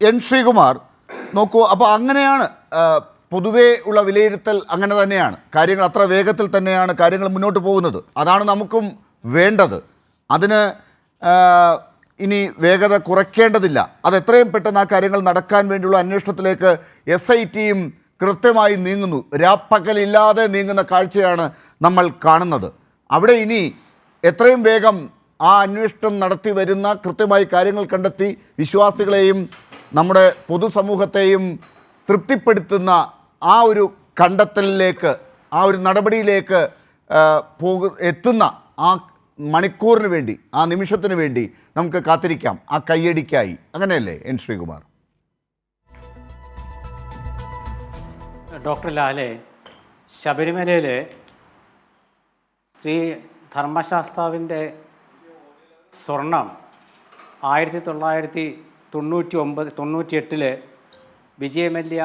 N Sreekumar. നോക്കൂ അപ്പോൾ അങ്ങനെയാണ് പൊതുവേ ഉള്ള വിലയിരുത്തൽ അങ്ങനെ തന്നെയാണ്. കാര്യങ്ങൾ അത്ര വേഗത്തിൽ തന്നെയാണ് കാര്യങ്ങൾ മുന്നോട്ട് പോകുന്നത്. അതാണ് നമുക്കും വേണ്ടത്. അതിന് ഇനി വേഗത കുറയ്ക്കേണ്ടതില്ല. അത് എത്രയും പെട്ടെന്ന് ആ കാര്യങ്ങൾ നടക്കാൻ വേണ്ടിയുള്ള അന്വേഷണത്തിലേക്ക് എസ് ഐ ടിയും കൃത്യമായി നീങ്ങുന്നു. രാപ്പകലില്ലാതെ നീങ്ങുന്ന കാഴ്ചയാണ് നമ്മൾ കാണുന്നത്. അവിടെ ഇനി എത്രയും വേഗം ആ അന്വേഷണം നടത്തി വരുന്ന കൃത്യമായി കാര്യങ്ങൾ കണ്ടെത്തി വിശ്വാസികളെയും നമ്മുടെ പൊതുസമൂഹത്തെയും തൃപ്തിപ്പെടുത്തുന്ന ആ ഒരു കണ്ടെത്തലിലേക്ക് ആ ഒരു നടപടിയിലേക്ക് പോക എത്തുന്ന ആ മണിക്കൂറിന് വേണ്ടി ആ നിമിഷത്തിന് വേണ്ടി നമുക്ക് കാത്തിരിക്കാം. ആ കയ്യടിക്കായി. അങ്ങനെയല്ലേ എൻ. ശ്രീകുമാർ? ഡോക്ടർ ലാലെ ശബരിമലയിൽ ശ്രീ ധർമ്മശാസ്താവിന്റെ സ്വർണം ആയിരത്തി തൊള്ളായിരത്തി തൊണ്ണൂറ്റി ഒമ്പത് തൊണ്ണൂറ്റി എട്ടിൽ വിജയമല്യ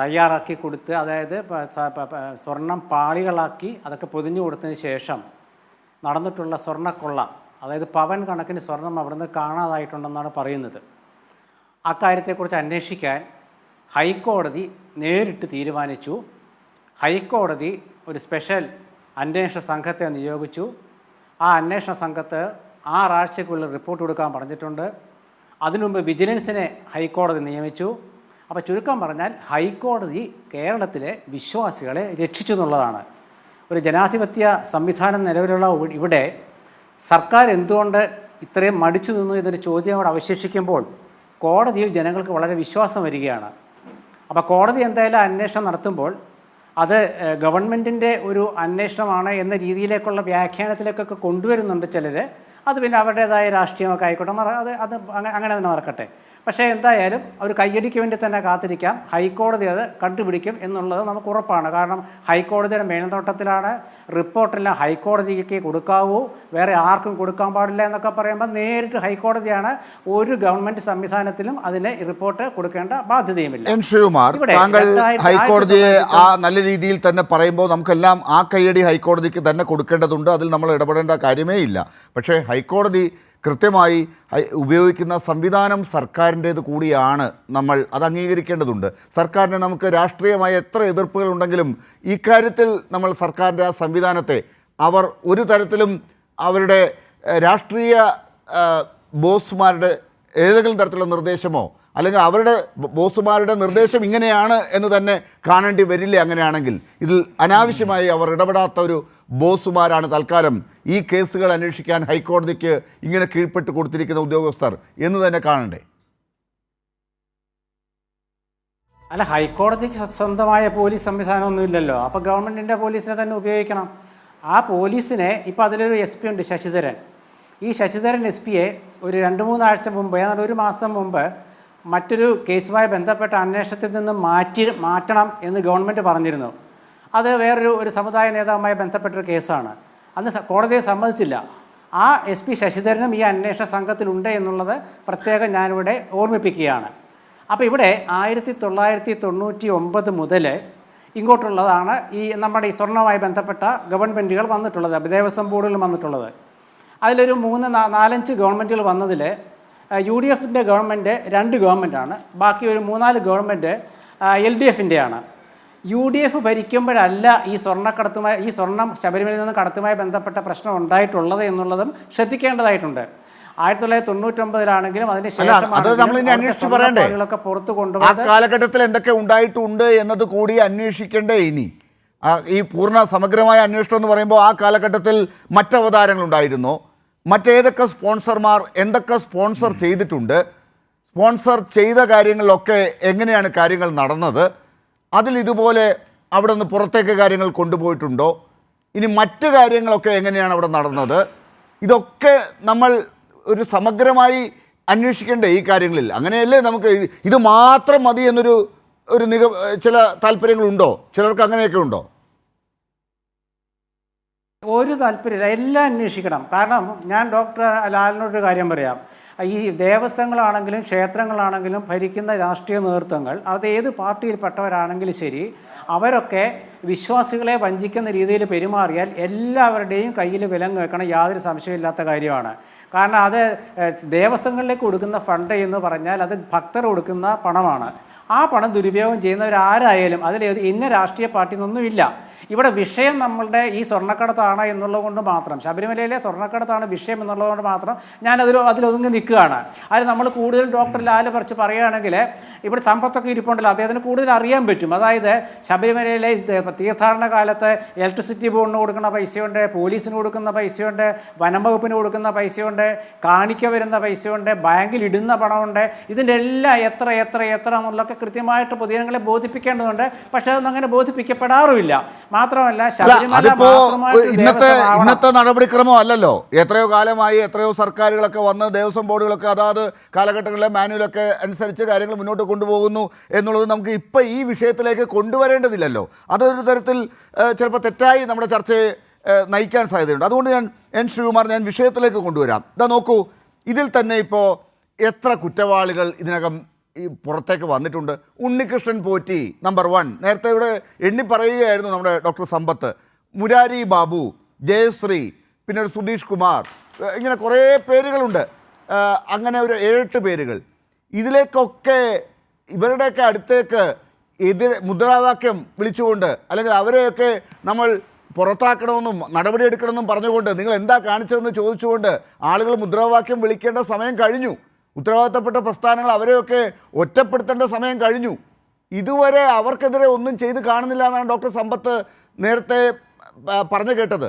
തയ്യാറാക്കി കൊടുത്ത് അതായത് സ്വർണം പാളികളാക്കി അതൊക്കെ പൊതിഞ്ഞു കൊടുത്തതിന് ശേഷം നടന്നിട്ടുള്ള സ്വർണക്കൊള്ള അതായത് പവൻ കണക്കിന് സ്വർണം അവിടുന്ന് കാണാതായിട്ടുണ്ടെന്നാണ് പറയുന്നത്. അക്കാര്യത്തെക്കുറിച്ച് അന്വേഷിക്കാൻ ഹൈക്കോടതി നേരിട്ട് തീരുമാനിച്ചു. ഹൈക്കോടതി ഒരു സ്പെഷ്യൽ അന്വേഷണ സംഘത്തെ നിയോഗിച്ചു. ആ അന്വേഷണ സംഘത്ത് ആറാഴ്ചയ്ക്കുള്ളിൽ റിപ്പോർട്ട് കൊടുക്കാൻ പറഞ്ഞിട്ടുണ്ട്. അതിനുമുമ്പ് വിജിലൻസിനെ ഹൈക്കോടതി നിയമിച്ചു. അപ്പോൾ ചുരുക്കം പറഞ്ഞാൽ ഹൈക്കോടതി കേരളത്തിലെ വിശ്വാസികളെ രക്ഷിച്ചു എന്നുള്ളതാണ്. ഒരു ജനാധിപത്യ സംവിധാനം നിലവിലുള്ള ഇവിടെ സർക്കാർ എന്തുകൊണ്ട് ഇത്രയും മടിച്ചു നിന്നു എന്നൊരു ചോദ്യം അവിടെ അവശേഷിക്കുമ്പോൾ കോടതിയിൽ ജനങ്ങൾക്ക് വളരെ വിശ്വാസം വരികയാണ്. അപ്പോൾ കോടതി എന്തായാലും അന്വേഷണം നടത്തുമ്പോൾ അത് ഗവൺമെന്റിന്റെ ഒരു അന്വേഷണമാണ് എന്ന രീതിയിലേക്കുള്ള വ്യാഖ്യാനത്തിലേക്കൊക്കെ കൊണ്ടുവരുന്നുണ്ട് ചിലർ അത് പിന്നെ അവരുടേതായ രാഷ്ട്രീയമൊക്കെ ആയിക്കോട്ടെ അത് അത് അങ്ങ- അങ്ങനെ തന്നെ നടക്കട്ടെ. പക്ഷേ എന്തായാലും ഒരു കയ്യടിക്ക് വേണ്ടി തന്നെ കാത്തിരിക്കാം. ഹൈക്കോടതി അത് കണ്ടുപിടിക്കും എന്നുള്ളത് നമുക്ക് ഉറപ്പാണ്. കാരണം ഹൈക്കോടതിയുടെ മേൽനോട്ടത്തിലാണ് റിപ്പോർട്ടെല്ലാം ഹൈക്കോടതിക്ക് കൊടുക്കാവൂ. വേറെ ആർക്കും കൊടുക്കാൻ പാടില്ല എന്നൊക്കെ പറയുമ്പോൾ നേരിട്ട് ഹൈക്കോടതിയാണ് ഒരു ഗവൺമെന്റ് സംവിധാനത്തിലും അതിനെ റിപ്പോർട്ട് കൊടുക്കേണ്ട ബാധ്യതയുമില്ല. എൻ ശ്രീകുമാർ താങ്കൾ ഹൈക്കോടതിയെ ആ നല്ല രീതിയിൽ തന്നെ പറയുമ്പോൾ നമുക്കെല്ലാം ആ കയ്യടി ഹൈക്കോടതിക്ക് തന്നെ കൊടുക്കേണ്ടതുണ്ട്. അതിൽ നമ്മൾ ഇടപെടേണ്ട കാര്യമേ ഇല്ല. പക്ഷേ ഹൈക്കോടതി കൃത്യമായി ഉപയോഗിക്കുന്ന സംവിധാനം സർക്കാരിന്റേത് കൂടിയാണ് നമ്മൾ അത് അംഗീകരിക്കേണ്ടതുണ്ട്. സർക്കാരിന് നമുക്ക് രാഷ്ട്രീയമായ എത്ര എതിർപ്പുകൾ ഉണ്ടെങ്കിലും ഇക്കാര്യത്തിൽ നമ്മൾ സർക്കാരിന്റെ ആ സംവിധാനത്തെ അവർ ഒരു തരത്തിലും അവരുടെ രാഷ്ട്രീയ ബോസ്മാരുടെ ഏതെങ്കിലും തരത്തിലുള്ള നിർദ്ദേശമോ അല്ലെങ്കിൽ അവരുടെ ബോസുമാരുടെ നിർദ്ദേശം ഇങ്ങനെയാണ് എന്ന് തന്നെ കാണേണ്ടി വരില്ലേ അങ്ങനെയാണെങ്കിൽ. ഇതിൽ അനാവശ്യമായി അവർ ഇടപെടാത്ത ഒരു ബോസുമാരാണ് തൽക്കാലം ഈ കേസുകൾ അന്വേഷിക്കാൻ ഹൈക്കോടതിക്ക് ഇങ്ങനെ കീഴ്പ്പെട്ട് കൊടുത്തിരിക്കുന്ന ഉദ്യോഗസ്ഥർ എന്ന് തന്നെ കാണണ്ടേ? അല്ല ഹൈക്കോടതിക്ക് സ്വ- സ്വന്തമായ പോലീസ് സംവിധാനമൊന്നുമില്ലല്ലോ അപ്പോൾ ഗവൺമെന്റിന്റെ പോലീസിനെ തന്നെ ഉപയോഗിക്കണം. ആ പോലീസിനെ ഇപ്പോൾ അതിലൊരു എസ് പി ഉണ്ട് ശശിധരൻ. ഈ ശശിധരൻ എസ് പിയെ ഒരു രണ്ട് മൂന്നാഴ്ച മുമ്പ് ഏതാണ്ട് ഒരു മാസം മുമ്പ് മറ്റൊരു കേസുമായി ബന്ധപ്പെട്ട അന്വേഷണത്തിൽ നിന്ന് മാറ്റി മാറ്റണം എന്ന് ഗവൺമെന്റ് പറഞ്ഞിരുന്നു. അത് വേറൊരു ഒരു സമുദായ നേതാവുമായി ബന്ധപ്പെട്ടൊരു കേസാണ്. അന്ന് കോടതിയെ സമ്മതിച്ചില്ല. ആ എസ് പി ശശിധരനും ഈ അന്വേഷണ സംഘത്തിലുണ്ട് എന്നുള്ളത് പ്രത്യേകം ഞാനിവിടെ ഓർമ്മിപ്പിക്കുകയാണ്. അപ്പോൾ ഇവിടെ ആയിരത്തി തൊള്ളായിരത്തി തൊണ്ണൂറ്റി ഒമ്പത് മുതൽ ഇങ്ങോട്ടുള്ളതാണ് ഈ നമ്മുടെ ഈ സ്വർണവുമായി ബന്ധപ്പെട്ട ഗവൺമെന്റുകൾ വന്നിട്ടുള്ളത്. ദേവസ്വം ബോർഡുകൾ വന്നിട്ടുള്ളത്. അതിലൊരു മൂന്ന് നാലഞ്ച് ഗവൺമെന്റുകൾ വന്നതിൽ യു ഡി എഫിന്റെ ഗവൺമെന്റ് രണ്ട് ഗവൺമെന്റാണ്. ബാക്കി ഒരു മൂന്നാൽ ഗവൺമെന്റ് എൽ ഡി എഫിന്റെയാണ് യു ഡി എഫ് ഭരിക്കുമ്പോഴല്ല ഈ സ്വർണക്കടത്തുമായി ഈ സ്വർണം ശബരിമലയിൽ നിന്ന് കടത്തുമായി ബന്ധപ്പെട്ട പ്രശ്നം ഉണ്ടായിട്ടുള്ളത് എന്നുള്ളതും ശ്രദ്ധിക്കേണ്ടതായിട്ടുണ്ട്. ആയിരത്തി തൊള്ളായിരത്തി തൊണ്ണൂറ്റൊമ്പതിലാണെങ്കിലും അതിന് ശേഷം? പുറത്തു ആ കാലഘട്ടത്തിൽ എന്തൊക്കെ ഉണ്ടായിട്ടുണ്ട് എന്നത് കൂടി അന്വേഷിക്കേണ്ടേ ഇനി? ഈ പൂർണ സമഗ്രമായ അന്വേഷണം എന്ന് പറയുമ്പോൾ ആ കാലഘട്ടത്തിൽ മറ്റവതാരങ്ങൾ ഉണ്ടായിരുന്നോ. മറ്റേതൊക്കെ സ്പോൺസർമാർ എന്തൊക്കെ സ്പോൺസർ ചെയ്തിട്ടുണ്ട് സ്പോൺസർ ചെയ്ത കാര്യങ്ങളിലൊക്കെ എങ്ങനെയാണ് കാര്യങ്ങൾ നടന്നത് അതിൽ ഇതുപോലെ അവിടെ നിന്ന് പുറത്തേക്ക് കാര്യങ്ങൾ കൊണ്ടുപോയിട്ടുണ്ടോ ഇനി മറ്റ് കാര്യങ്ങളൊക്കെ എങ്ങനെയാണ് അവിടെ നടന്നത് ഇതൊക്കെ നമ്മൾ ഒരു സമഗ്രമായി അന്വേഷിക്കേണ്ട ഈ കാര്യങ്ങളിൽ. അങ്ങനെയല്ലേ നമുക്ക് ഇത് മാത്രം മതി എന്നൊരു ഒരു നിഗ ചില താല്പര്യങ്ങളുണ്ടോ? ചിലർക്ക് അങ്ങനെയൊക്കെ ഉണ്ടോ? ഒരു താല്പര്യമില്ല. എല്ലാം അന്വേഷിക്കണം. കാരണം ഞാൻ ഡോക്ടർ ലാലിനോടൊരു കാര്യം പറയാം. ഈ ദേവസ്വങ്ങളാണെങ്കിലും ക്ഷേത്രങ്ങളാണെങ്കിലും ഭരിക്കുന്ന രാഷ്ട്രീയ നേതൃത്വങ്ങൾ അത് ഏത് പാർട്ടിയിൽപ്പെട്ടവരാണെങ്കിലും ശരി അവരൊക്കെ വിശ്വാസികളെ വഞ്ചിക്കുന്ന രീതിയിൽ പെരുമാറിയാൽ എല്ലാവരുടെയും കയ്യിൽ വിലങ്ങ് വെക്കണം. യാതൊരു സംശയമില്ലാത്ത കാര്യമാണ്. കാരണം അത് ദേവസ്വങ്ങളിലേക്ക് കൊടുക്കുന്ന ഫണ്ട് എന്ന് പറഞ്ഞാൽ അത് ഭക്തർ കൊടുക്കുന്ന പണമാണ്. ആ പണം ദുരുപയോഗം ചെയ്യുന്നവരാരായാലും അതിൽ ഇന്ന രാഷ്ട്രീയ പാർട്ടിയിൽ എന്നൊന്നുമില്ല ഇവിടെ വിഷയം നമ്മളുടെ ഈ സ്വർണക്കടത്താണ് എന്നുള്ളത് കൊണ്ട് മാത്രം ശബരിമലയിലെ സ്വർണക്കടത്താണ് വിഷയം എന്നുള്ളത് കൊണ്ട് മാത്രം അതിൽ അതിലൊതുങ്ങി നിൽക്കുകയാണ്. അതിൽ നമ്മൾ കൂടുതൽ ഡോക്ടർ ലാൽ പറിച്ച് പറയുകയാണെങ്കിൽ ഇവിടെ സമ്പത്തൊക്കെ ഇരിപ്പുണ്ടല്ലോ അദ്ദേഹത്തിന് കൂടുതൽ അറിയാൻ പറ്റും. അതായത് ശബരിമലയിലെ തീർത്ഥാടന കാലത്ത് ഇലക്ട്രിസിറ്റി ബോർഡിന് കൊടുക്കുന്ന പൈസയുണ്ട് പോലീസിന് കൊടുക്കുന്ന പൈസയുണ്ട് വനം വകുപ്പിന് കൊടുക്കുന്ന പൈസയുണ്ട് കാണിക്ക വരുന്ന പൈസയുണ്ട് ബാങ്കിൽ ഇടുന്ന പണമുണ്ട്. ഇതിന്റെ എല്ലാം എത്ര എത്ര എത്ര എന്നുള്ളതൊക്കെ കൃത്യമായിട്ട് പൊതുജനങ്ങളെ ബോധിപ്പിക്കേണ്ടതുണ്ട്. പക്ഷേ അതൊന്നും അങ്ങനെ ബോധിപ്പിക്കപ്പെടാറുമില്ല. മാത്രമല്ല അതിപ്പോ ഇന്നത്തെ ഇന്നത്തെ നടപടിക്രമം അല്ലല്ലോ. എത്രയോ കാലമായി എത്രയോ സർക്കാരുകളൊക്കെ വന്ന് ദേവസ്വം ബോർഡുകളൊക്കെ അതാത് കാലഘട്ടങ്ങളിലെ മാനുവലൊക്കെ അനുസരിച്ച് കാര്യങ്ങൾ മുന്നോട്ട് കൊണ്ടുപോകുന്നു എന്നുള്ളത് നമുക്ക് ഇപ്പം ഈ വിഷയത്തിലേക്ക് കൊണ്ടുവരേണ്ടതില്ലല്ലോ. അതൊരു തരത്തിൽ ചിലപ്പോൾ തെറ്റായി നമ്മുടെ ചർച്ചയെ നയിക്കാൻ സാധ്യതയുണ്ട്. അതുകൊണ്ട് ഞാൻ എൻ. ശ്രീകുമാർ ഞാൻ വിഷയത്തിലേക്ക് കൊണ്ടുവരാം. ഇതാ നോക്കൂ ഇതിൽ തന്നെ ഇപ്പോൾ എത്ര കുറ്റവാളികൾ ഇതിനകം ഈ പുറത്തേക്ക് വന്നിട്ടുണ്ട്. ഉണ്ണികൃഷ്ണൻ പോറ്റി നമ്പർ വൺ നേരത്തെ ഇവിടെ എണ്ണി പറയുകയായിരുന്നു നമ്മുടെ ഡോക്ടർ സമ്പത്ത്. മുരാരി ബാബു ജയശ്രീ പിന്നെ ഒരു സുധീഷ് കുമാർ. ഇങ്ങനെ കുറേ പേരുകളുണ്ട്. അങ്ങനെ ഒരു ഏഴെട്ട് പേരുകൾ. ഇതിലേക്കൊക്കെ ഇവരുടെയൊക്കെ അടുത്തേക്ക് എതിർ മുദ്രാവാക്യം വിളിച്ചുകൊണ്ട് അല്ലെങ്കിൽ അവരെയൊക്കെ നമ്മൾ പുറത്താക്കണമെന്നും നടപടിയെടുക്കണമെന്നും പറഞ്ഞുകൊണ്ട് നിങ്ങൾ എന്താ കാണിച്ചതെന്ന് ചോദിച്ചുകൊണ്ട് ആളുകൾ മുദ്രാവാക്യം വിളിക്കേണ്ട സമയം കഴിഞ്ഞു. ഉത്തരവാദിത്തപ്പെട്ട പ്രസ്ഥാനങ്ങൾ അവരെയൊക്കെ ഒറ്റപ്പെടുത്തേണ്ട സമയം കഴിഞ്ഞു. ഇതുവരെ അവർക്കെതിരെ ഒന്നും ചെയ്ത് കാണുന്നില്ല എന്നാണ് ഡോക്ടർ സമ്പത്ത് നേരത്തെ പറഞ്ഞു കേട്ടത്.